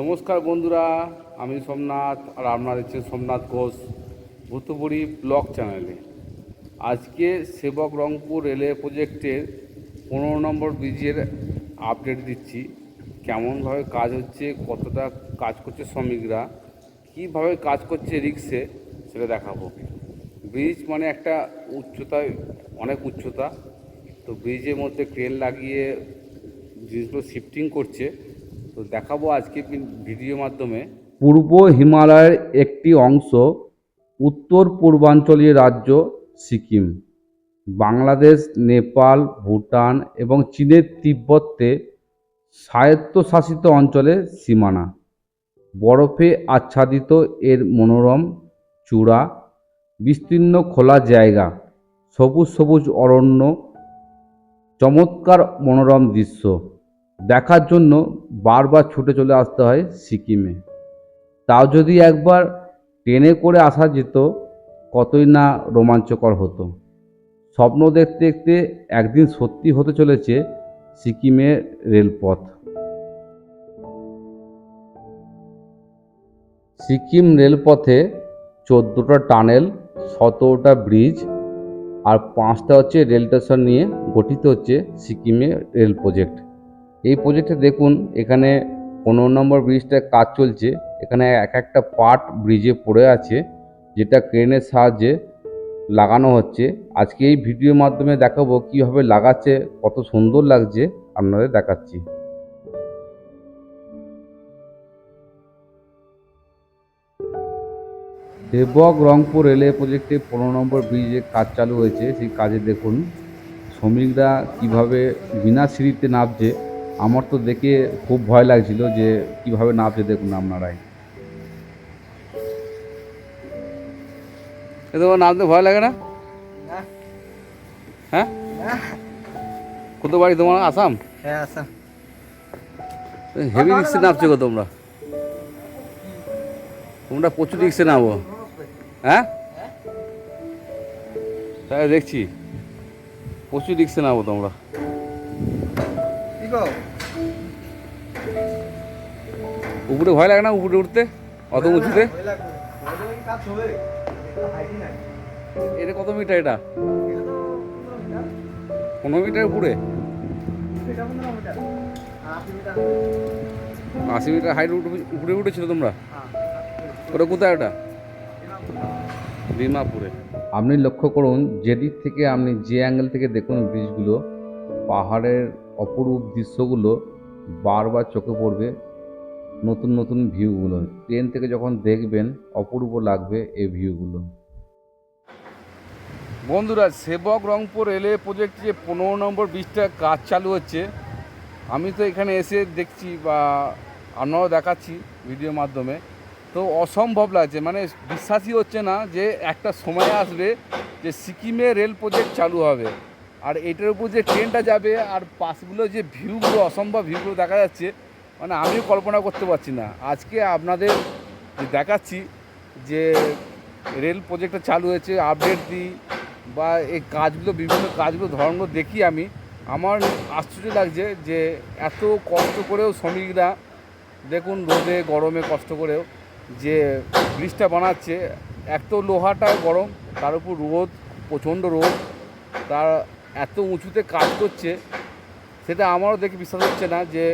নমস্কার বন্ধুরা, আমি সোমনাথ আর আপনার হচ্ছে সোমনাথ ঘোষ ভূতপুরি ব্লগ চ্যানেলে। আজকে সেবক রংপুর রেলওয়ে প্রজেক্টের পনেরো নম্বর ব্রিজের আপডেট দিচ্ছি। কেমনভাবে কাজ হচ্ছে, কতটা কাজ করছে শ্রমিকরা, কীভাবে কাজ করছে রিক্সে, সেটা দেখাবো। ব্রিজ মানে একটা উচ্চতায় অনেক উচ্চতা। তো ব্রিজের মধ্যে ক্রেন লাগিয়ে জিনিসগুলো শিফটিং করছে। তো দেখাবো আজকে ভিডিও মাধ্যমে। পূর্ব হিমালয়ের একটি অংশ উত্তর পূর্বাঞ্চলীয় রাজ্য সিকিম। বাংলাদেশ, নেপাল, ভুটান এবং চীনের তিব্বতে স্বায়ত্তশাসিত অঞ্চলের সীমানা। বরফে আচ্ছাদিত এর মনোরম চূড়া, বিস্তীর্ণ খোলা জায়গা, সবুজ সবুজ অরণ্য, চমৎকার মনোরম দৃশ্য। দেখার জন্য বারবার ছুটে চলে আসতে হয় সিকিমে। তাও যদি একবার ট্রেনে করে আসা যেত, কতই না রোমাঞ্চকর হতো। স্বপ্ন দেখতে দেখতে একদিন সত্যি হতে চলেছে সিকিমের রেলপথ। সিকিম রেলপথে চোদ্দোটা টানেল, সতেরোটা ব্রিজ আর পাঁচটা হচ্ছে রেল স্টেশন নিয়ে গঠিত হচ্ছে সিকিমে রেল প্রজেক্ট। এই প্রজেক্টে দেখুন, এখানে পনেরো নম্বর ব্রিজটায় কাজ চলছে। এখানে এক একটা পার্ট ব্রিজে পড়ে আছে, যেটা ক্রেনের সাহায্যে লাগানো হচ্ছে। আজকে এই ভিডিওর মাধ্যমে দেখাবো কীভাবে লাগাচ্ছে, কত সুন্দর লাগছে, আপনাদের দেখাচ্ছি। দেবক রংপুর রেলওয়ে প্রজেক্টে পনেরো নম্বর ব্রিজে কাজ চালু হয়েছে, সেই কাজে দেখুন। শ্রমিকরা কীভাবে বিনা সিঁড়িতে নামছে আমার তো দেখে খুব ভয় লাগছিল যে কীভাবে নামছে দেখুন আপনারাই। এ তোমার নামতে ভয় লাগে না? হ্যাঁ? কত বাড়ি তোমার? আসাম? হ্যাঁ আচ্ছা হেভি রিক্সে নামছো গো তোমরা। তোমরা প্রচুর রিক্সে নামো। হ্যাঁ? তাই দেখছি। প্রচুর রিক্সে নামো তোমরা। উপরে ভয় লাগে না উপরে উঠতে? অত উঁচুতে? এটা কত মিটার এটা? পনেরো মিটার উপরে? মিটার। আশি মিটার। হাইট উপরে উঠেছিল তোমরা? হ্যাঁ। ওটা কোথায় ওটা? ডিমাপুরে। আপনি লক্ষ্য করুন যেদিক থেকে আপনি যে অ্যাঙ্গেল থেকে দেখুন ব্রিজগুলো পাহাড়ের অপরূপ দৃশ্যগুলো বারবার চোখে পড়বে। নতুন নতুন ভিউগুলো ট্রেন থেকে যখন দেখবেন, অপূর্ব লাগবে এই ভিউগুলো বন্ধুরা, সেবক রংপুর রেলওয়ে প্রজেক্টে যে পনেরো নম্বর ব্রিজটা কাজ চালু হচ্ছে, আমি তো এখানে এসে দেখছি বা আপনারাও দেখাচ্ছি ভিডিওর মাধ্যমে। তো অসম্ভব লাগছে মানে বিশ্বাসই হচ্ছে না যে একটা সময় আসবে যে সিকিমে রেল প্রজেক্ট চালু হবে। আর এটার উপর যে ট্রেনটা যাবে, আর পাশগুলো যে ভিউগুলো অসম্ভব ভিউগুলো দেখা যাচ্ছে মানে আমিও কল্পনা করতে পারছি না। আজকে আপনাদের দেখাচ্ছি যে রেল প্রজেক্টটা চালু হয়েছে আপডেট দিই বা এই কাজগুলো, বিভিন্ন কাজগুলো ধরনগুলো দেখি আমি। আমার আশ্চর্য লাগছে যে এত কষ্ট করেও শ্রমিকরা, দেখুন রোদে, গরমে কষ্ট করেও যে ব্রিজটা বানাচ্ছে, এক তো লোহাটা গরম, তার উপর রোদ, প্রচণ্ড রোদ, তার এত উঁচুতে কাজ করছে, সেটা আমারও দেখে বিশ্বাস হচ্ছে না যে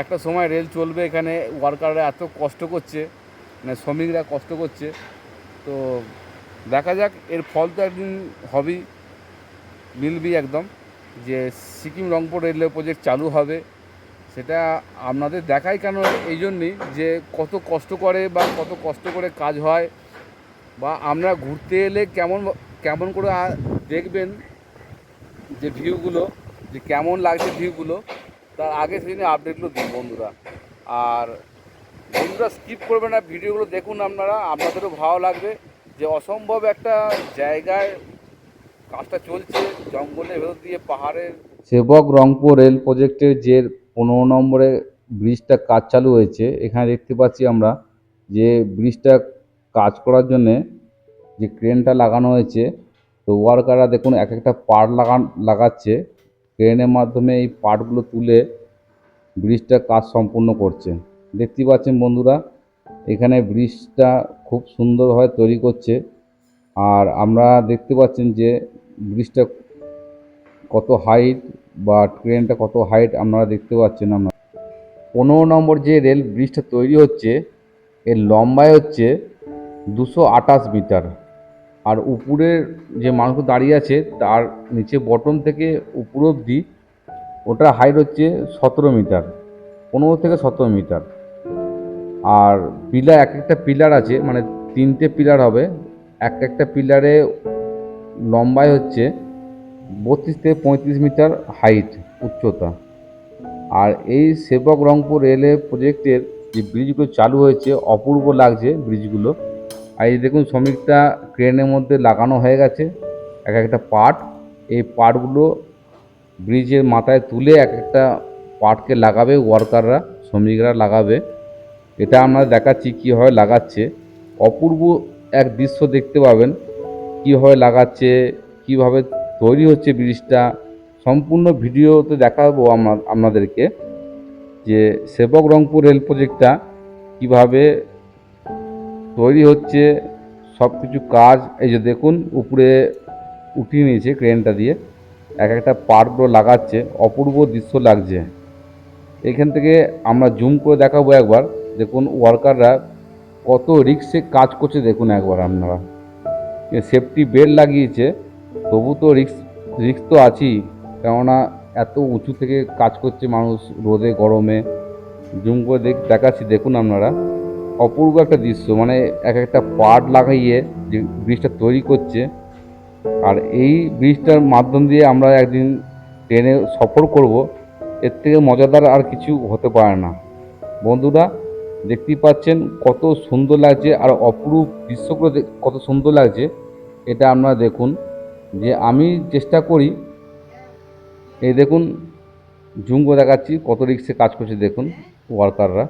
একটা সময় রেল চলবে এখানে ওয়ার্কাররা এত কষ্ট করছে মানে শ্রমিকরা কষ্ট করছে। তো দেখা যাক, এর ফল তো একদিন হবেই মিলবি একদম, যে সিকিম রংপুর রেলওয়ে প্রজেক্ট চালু হবে। সেটা আপনাদের দেখাই কেন এই জন্যই যে কত কষ্ট করে বা কত কষ্ট করে কাজ হয়, বা আমরা ঘুরতে এলে কেমন কেমন করে দেখবেন যে ভিউগুলো যে কেমন লাগছে ভিউগুলো তার আগে সেদিন আপডেটগুলো দিন বন্ধুরা। আর বন্ধুরা স্কিপ করবে না, ভিডিওগুলো দেখুন আপনারা, আপনাদেরও ভালো লাগবে যে অসম্ভব একটা জায়গায় কাজটা চলছে, জঙ্গলের ভেতর দিয়ে পাহাড়ের। সেবক রংপুর রেল প্রজেক্টের যে পনেরো নম্বরে ব্রিজটা কাজ চালু হয়েছে, এখানে দেখতে পাচ্ছি আমরা যে ব্রিজটা কাজ করার জন্যে যে ক্রেনটা লাগানো হয়েছে, তো ওয়ার্কাররা দেখুন এক একটা পার লাগান লাগাচ্ছে। ক্রেনের মাধ্যমে এই পার্টগুলো তুলে ব্রিজটার কাজ সম্পূর্ণ করছে। দেখতে পাচ্ছেন বন্ধুরা, এখানে ব্রিজটা খুব সুন্দরভাবে তৈরি করছে। আর আমরা দেখতে পাচ্ছেন যে ব্রিজটা কত হাইট বা ট্রেনটা কত হাইট আপনারা দেখতে পাচ্ছেন আমরা। পনেরো নম্বর যে রেল ব্রিজটা তৈরি হচ্ছে, এর লম্বায় হচ্ছে দুশো আঠাশ মিটার। আর উপরের যে মানুষ দাঁড়িয়ে আছে, তার নিচে বটম থেকে উপর অবধি ওটা হাইট হচ্ছে সতেরো মিটার পনেরো থেকে সতেরো মিটার আর পিলার এক একটা পিলার আছে মানে তিনটে পিলার হবে। এক একটা পিলারে লম্বায় হচ্ছে বত্রিশ থেকে পঁয়ত্রিশ মিটার হাইট উচ্চতা। আর এই সেবক রংপুর রেলওয়ে প্রজেক্টের যে ব্রিজগুলো চালু হয়েছে, অপূর্ব লাগছে ব্রিজগুলো আর এই দেখুন শ্রমিকটা ক্রেনের মধ্যে লাগানো হয়ে গেছে, এক একটা পার্ট। এই পার্টগুলো ব্রিজের মাথায় তুলে এক একটা পার্টকে লাগাবে, ওয়ার্কাররা, শ্রমিকরা লাগাবে। এটা আমরা দেখাচ্ছি কীভাবে লাগাচ্ছে। অপূর্ব এক দৃশ্য দেখতে পাবেন, কীভাবে লাগাচ্ছে, কীভাবে তৈরি হচ্ছে ব্রিজটা। সম্পূর্ণ ভিডিওতে দেখাবো আমরা আপনাদেরকে যে সেবক রংপুর রেল প্রজেক্টটা কীভাবে তৈরি হচ্ছে সব কিছু কাজ, এই যে দেখুন, উপরে উঠিয়ে নিয়েছে ক্রেনটা দিয়ে। এক একটা পার্টগুলো লাগাচ্ছে, অপূর্ব দৃশ্য লাগছে। এখান থেকে আমরা জুম করে দেখাবো একবার। দেখুন, ওয়ার্কাররা কত রিক্সে কাজ করছে, দেখুন একবার আপনারা। সেফটি বেল্ট লাগিয়েছে, তবু তো রিক্স রিক্স তো আছেই। কেননা এত উঁচু থেকে কাজ করছে মানুষ, রোদে, গরমে। জুম করে দেখ, দেখাচ্ছি, দেখুন আপনারা। অপূর্ব একটা দৃশ্য মানে এক একটা পার্ট লাগাইয়ে যে ব্রিজটা তৈরি করছে। আর এই ব্রিজটার মাধ্যম দিয়ে আমরা একদিন ট্রেনে সফর করব, এর থেকে মজাদার আর কিছু হতে পারে না। বন্ধুরা, দেখতেই পাচ্ছেন কত সুন্দর লাগছে আর অপরূপ দৃশ্যগুলো কত সুন্দর লাগছে। এটা আপনারা দেখুন যে আমি চেষ্টা করি, এই দেখুন করে দেখাচ্ছি, কত রিক্সে কাজ করছে, দেখুন, ওয়ার্কাররা।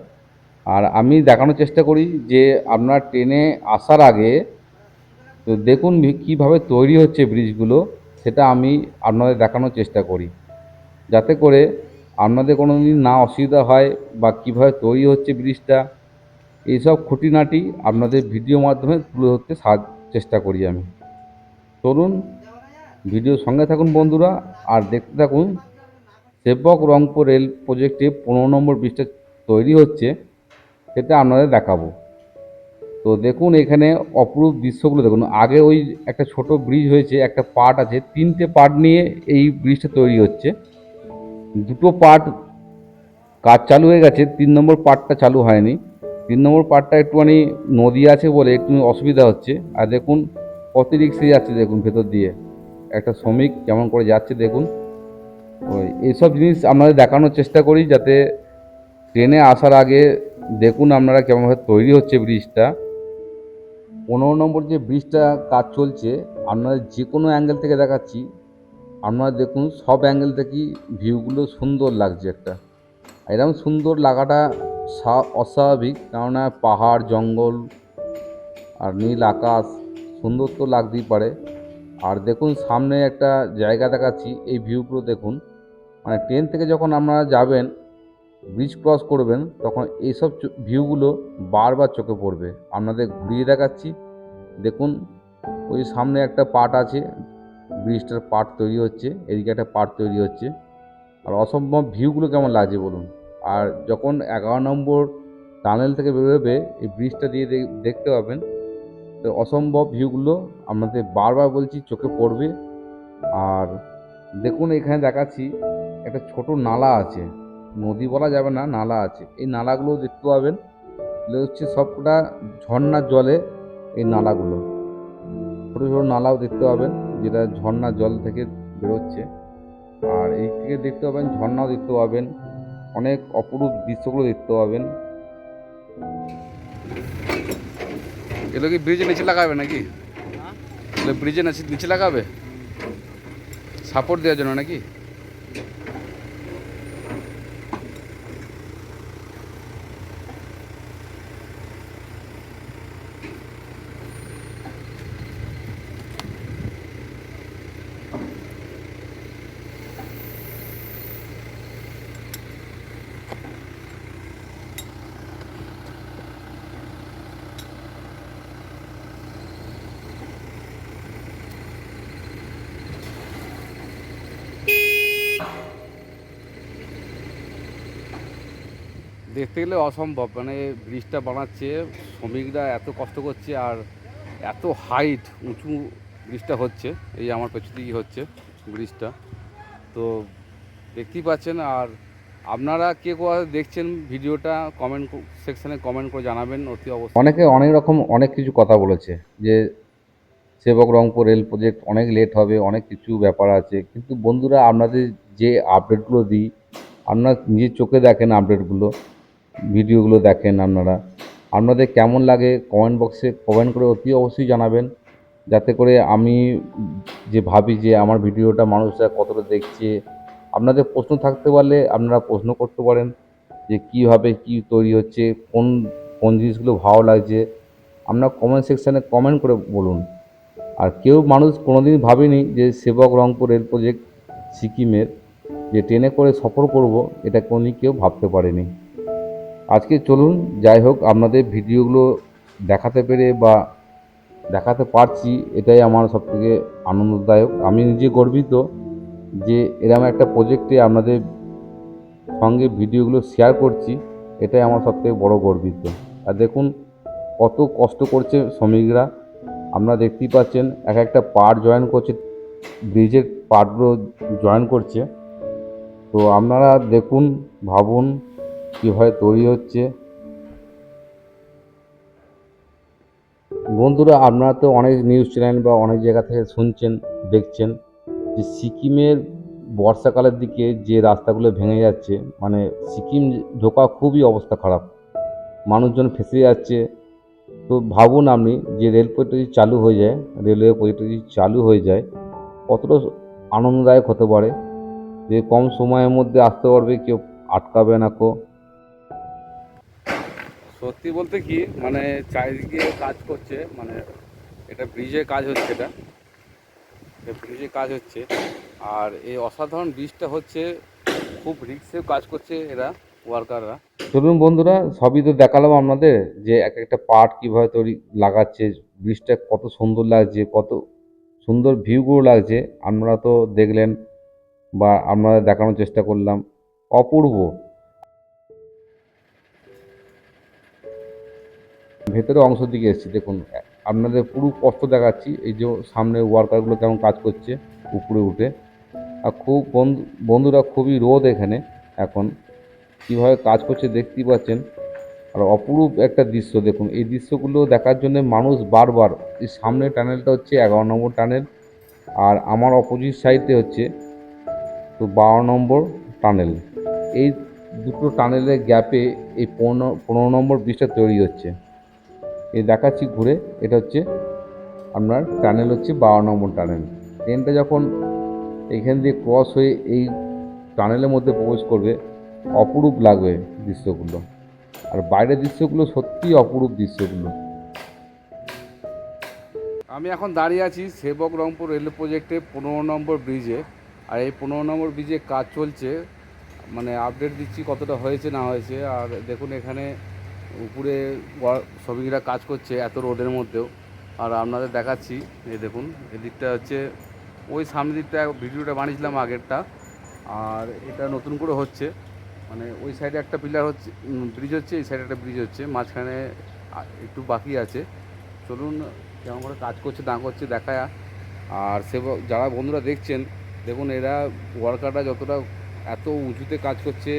আর আমি দেখানোর চেষ্টা করি যে আপনার ট্রেনে আসার আগে তো দেখুন কীভাবে তৈরি হচ্ছে ব্রিজগুলো, সেটা আমি আপনাদের দেখানোর চেষ্টা করি। যাতে করে আপনাদের কোনো দিন না অসুবিধা হয় বা কীভাবে তৈরি হচ্ছে ব্রিজটা, এইসব খুঁটিনাটি আপনাদের ভিডিও মাধ্যমে তুলে ধরতে চেষ্টা করি আমি। চলুন ভিডিও সঙ্গে থাকুন বন্ধুরা, আর দেখতে থাকুন, সেবক রংপুর রেল প্রজেক্টে পনেরো নম্বর ব্রিজটা তৈরি হচ্ছে। সেটা আপনাদের দেখাবো। তো দেখুন এখানে অপরূপ দৃশ্যগুলো দেখুন। আগে ওই একটা ছোট ব্রিজ হয়েছে, একটা পার্ট আছে। তিনটে পার্ট নিয়ে এই ব্রিজটা তৈরি হচ্ছে। দুটো পার্ট কাজ চালু হয়ে গেছে, তিন নম্বর পার্টটা চালু হয়নি। তিন নম্বর পার্টটা একটুখানি নদী আছে বলে একটু অসুবিধা হচ্ছে। আর দেখুন কত রিক্সে যাচ্ছে দেখুন ভেতর দিয়ে। একটা শ্রমিক কেমন করে যাচ্ছে দেখুন। ওই এইসব জিনিস আপনাদের দেখানোর চেষ্টা করি যাতে ট্রেনে আসার আগে দেখুন আপনারা কেমনভাবে তৈরি হচ্ছে ব্রিজটা। পনেরো নম্বর যে ব্রিজটা কাজ চলছে, আপনাদের যে কোনো অ্যাঙ্গেল থেকে দেখাচ্ছি। আপনারা দেখুন সব অ্যাঙ্গেল থেকেই ভিউগুলো সুন্দর লাগছে একটা। এরকম সুন্দর লাগাটা অস্বাভাবিক, কেননা পাহাড়, জঙ্গল আর নীল আকাশ সুন্দর তো লাগতেই পারে। আর দেখুন সামনে একটা জায়গা দেখাচ্ছি, এই ভিউগুলো দেখুন। মানে ট্রেন থেকে যখন আপনারা যাবেন ব্রিজ ক্রস করবেন, তখন এইসব ভিউগুলো বারবার চোখে পড়বে। আপনাদের ঘুরিয়ে দেখাচ্ছি। দেখুন, ওই সামনে একটা পার্ট আছে ব্রিজটার পার্ট তৈরি হচ্ছে, এদিকে একটা পার্ট তৈরি হচ্ছে। আর অসম্ভব ভিউগুলো কেমন লাগছে বলুন। আর যখন এগারো নম্বর টানেল থেকে বেরোবে, এই ব্রিজটা দিয়ে দেখতে পাবেন তো অসম্ভব ভিউগুলো আপনাদের বারবার বলছি চোখে পড়বে। আর দেখুন, এখানে দেখাচ্ছি একটা ছোট নালা আছে। নদী বলা যাবে না নালা আছে। এই নালাগুলো দেখতে পাবেন। এগুলো হচ্ছে সবকটা ঝর্ণার জলে এই নালাগুলো। ছোটো ছোটো নালাও দেখতে পাবেন যেটা ঝর্ণার জল থেকে বেরোচ্ছে। আর এই থেকে দেখতে পাবেন ঝর্ণাও দেখতে পাবেন। অনেক অপরূপ দৃশ্যগুলো দেখতে পাবেন। এগুলো কি ব্রিজের নিচে লাগাবে নাকি? এগুলো ব্রিজের নিচে লাগাবে? সাপোর্ট দেওয়ার জন্য নাকি? দেখতে গেলে অসম্ভব। মানে ব্রিজটা বানাচ্ছে, শ্রমিকরা এত কষ্ট করছে আর এত হাইট উঁচু ব্রিজটা হচ্ছে, এই আমার পেছন দিকেই হচ্ছে ব্রিজটা। তো দেখতেই পাচ্ছেন আর আপনারা কে কোথাও দেখছেন ভিডিওটা কমেন্ট সেকশানে কমেন্ট করে জানাবেন, অতি অবশ্যই। অনেকে অনেক রকম অনেক কিছু কথা বলেছে, যে সেবক রংপুর রেল প্রজেক্ট অনেক লেট হবে, অনেক কিছু ব্যাপার আছে, কিন্তু বন্ধুরা আপনাদের যে আপডেটগুলো দিই, আপনারা নিজের চোখে দেখেন আপডেটগুলো ভিডিওগুলো দেখেন আপনারা। আপনাদের কেমন লাগে কমেন্ট বক্সে কমেন্ট করে অতি অবশ্যই জানাবেন। যাতে করে আমি যে ভাবি যে আমার ভিডিওটা মানুষরা কতটা দেখছে, আপনাদের প্রশ্ন থাকতে পারলে আপনারা প্রশ্ন করতে পারেন যে কীভাবে কী তৈরি হচ্ছে, কোন কোন জিনিসগুলো ভালো লাগছে। আপনারা কমেন্ট সেকশানে কমেন্ট করে বলুন। আর কেউ মানুষ কোনোদিন ভাবেনি যে সেবক রংপুর রেল প্রজেক্ট সিকিমের যে ট্রেনে করে সফর করব, এটা কোনই কেউ ভাবতে পারেনি। আজকে চলুন, যাই হোক, আপনাদের ভিডিওগুলো দেখাতে পেরে বা দেখাতে পারছি, এটাই আমার সবথেকে আনন্দদায়ক। আমি নিজে গর্বিত যে এরকম একটা প্রজেক্টে আপনাদের সঙ্গে ভিডিওগুলো শেয়ার করছি, এটাই আমার সবথেকে বড় গর্বিত। আর দেখুন, কত কষ্ট করছে শ্রমিকরা। আপনারা দেখতেই পাচ্ছেন, এক একটা পার্ট জয়েন করছে ব্রিজের পার্টগুলো জয়েন করছে। তো আপনারা দেখুন, ভাবুন কীভাবে তৈরি হচ্ছে। বন্ধুরা, আপনারা তো অনেক নিউজ চ্যানেল বা অনেক জায়গা থেকে শুনছেন, দেখছেন যে সিকিমের বর্ষাকালের দিকে যে রাস্তাগুলো ভেঙে যাচ্ছে মানে সিকিম ঢোকা খুবই অবস্থা খারাপ। মানুষজন ফেসে যাচ্ছে। তো ভাবুন আপনি যে রেল প্রজেক্টটা যদি চালু হয়ে যায়, রেলওয়ে প্রজেক্টটা যদি চালু হয়ে যায়, কতটা আনন্দদায়ক হতে পারে? যে কম সময়ের মধ্যে আসতে পারবে, কেউ আটকাবে না কো। সত্যি বলতে কি মানে চারিদিকে কাজ করছে মানে এটা ব্রিজের কাজ হচ্ছে এটা। ব্রিজে কাজ হচ্ছে। আর এই অসাধারণ ব্রিজটা হচ্ছে, খুব রিক্সে কাজ করছে এরা ওয়ার্কাররা চলুন বন্ধুরা, সবই তো দেখালাম আপনাদের যে এক একটা পার্ট কীভাবে তৈরি লাগাচ্ছে ব্রিজটা কত সুন্দর লাগছে, কত সুন্দর ভিউগুলো লাগছে। আপনারা তো দেখলেন বা আপনারা দেখানোর চেষ্টা করলাম। অপূর্ব। ভেতরে অংশ দিকে এসেছি। দেখুন, আপনাদের পুরো কষ্ট দেখাচ্ছি। এই যে সামনে ওয়ার্কারগুলো কেমন কাজ করছে উপরে উঠে। আর খুব বন্ধু, বন্ধুরা খুবই রোদ এখানে এখন। কীভাবে কাজ করছে দেখতেই পাচ্ছেন। আর অপরূপ একটা দৃশ্য দেখুন। এই দৃশ্যগুলো দেখার জন্য মানুষ বারবার, এই সামনের টানেলটা হচ্ছে এগারো নম্বর টানেল। আর আমার অপোজিট সাইডে হচ্ছে তো বারো নম্বর টানেল। এই দুটো টানেলের গ্যাপে এই পনেরো পনেরো নম্বর ব্রিজটা তৈরি হচ্ছে। এই দেখাচ্ছি ঘুরে, এটা হচ্ছে আপনার টানেল হচ্ছে বারো নম্বর টানেল। ট্রেনটা যখন এখান দিয়ে ক্রস হয়ে এই টানেলের মধ্যে প্রবেশ করবে, অপরূপ লাগবে দৃশ্যগুলো। আর বাইরের দৃশ্যগুলো সত্যিই অপরূপ দৃশ্যগুলো। আমি এখন দাঁড়িয়ে আছি সেবক রংপুর রেল প্রজেক্টে পনেরো নম্বর ব্রিজে। আর এই পনেরো নম্বর ব্রিজে কাজ চলছে। মানে আপডেট দিচ্ছি কতটা হয়েছে, না হয়েছে। আর দেখুন এখানে উপরে শ্রমিকরা কাজ করছে এত রোদের মধ্যেও। আর আপনাদের দেখাচ্ছি, এই দেখুন, এদিকটা হচ্ছে, ওই সামনের দিকটা ভিডিওটা বানিয়েছিলাম আগেরটা, আর এটা নতুন করে হচ্ছে। মানে ওই সাইডে একটা পিলার হচ্ছে ব্রিজ হচ্ছে, এই সাইডে একটা ব্রিজ হচ্ছে, মাঝখানে একটু বাকি আছে। চলুন, কেমন করে কাজ করছে, না করছে, দেখা আর সে যারা বন্ধুরা দেখছেন, দেখুন, এরা ওয়ার্কাররা যতটা এত উঁচুতে কাজ করছে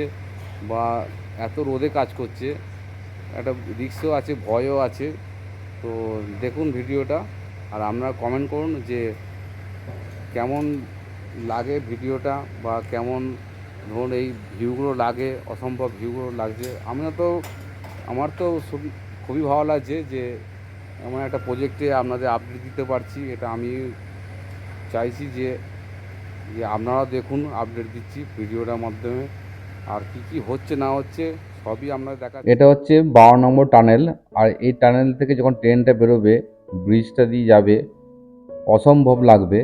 বা এত রোদে কাজ করছে একটা রিক্সও আছে, ভয়ও আছে। তো দেখুন ভিডিওটা আর আপনারা কমেন্ট করুন যে কেমন লাগে ভিডিওটা বা কেমন ধরুন এই ভিউগুলো লাগে, অসম্ভব ভিউগুলো লাগছে। আমিও তো, আমার তো খুবই- খুবই ভালো লাগছে যে এমন একটা প্রজেক্টে আপনাদের আপডেট দিতে পারছি। এটা আমি চাইছি যে যে আপনারা দেখুন আপডেট দিচ্ছি ভিডিওটার মাধ্যমে। আর কি কি হচ্ছে না হচ্ছে এটা হচ্ছে বারো নম্বর টানেল, আর এই টানেল থেকে যখন ট্রেনটা বেরোবে, ব্রিজটা দিয়ে যাবে, অসম্ভব লাগবে।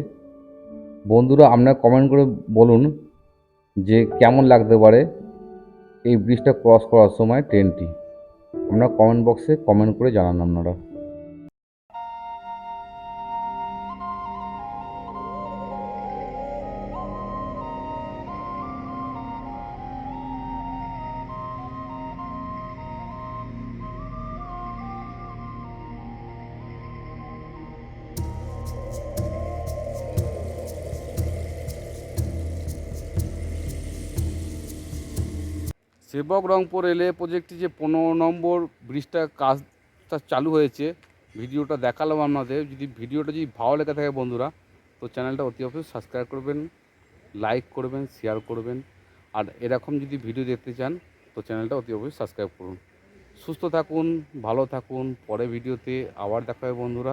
বন্ধুরা, আপনারা কমেন্ট করে বলুন যে কেমন লাগতে পারে এই ব্রিজটা ক্রস করার সময় ট্রেনটি। আমরা কমেন্ট বক্সে কমেন্ট করে জানান আপনারা। সেবক রংপুর রেলওয়ে প্রজেক্টটি যে পনেরো নম্বর ব্রিজটা কাজটা চালু হয়েছে, ভিডিওটা দেখালাম আপনাদের। যদি ভিডিওটা যদি ভালো লেগে থাকে বন্ধুরা, তো চ্যানেলটা অতি অবশ্যই সাবস্ক্রাইব করবেন লাইক করবেন শেয়ার করবেন। আর এরকম যদি ভিডিও দেখতে চান, তো চ্যানেলটা অতি অবশ্যই সাবস্ক্রাইব করুন। সুস্থ থাকুন, ভালো থাকুন, পরে ভিডিওতে আবার দেখা হবে বন্ধুরা।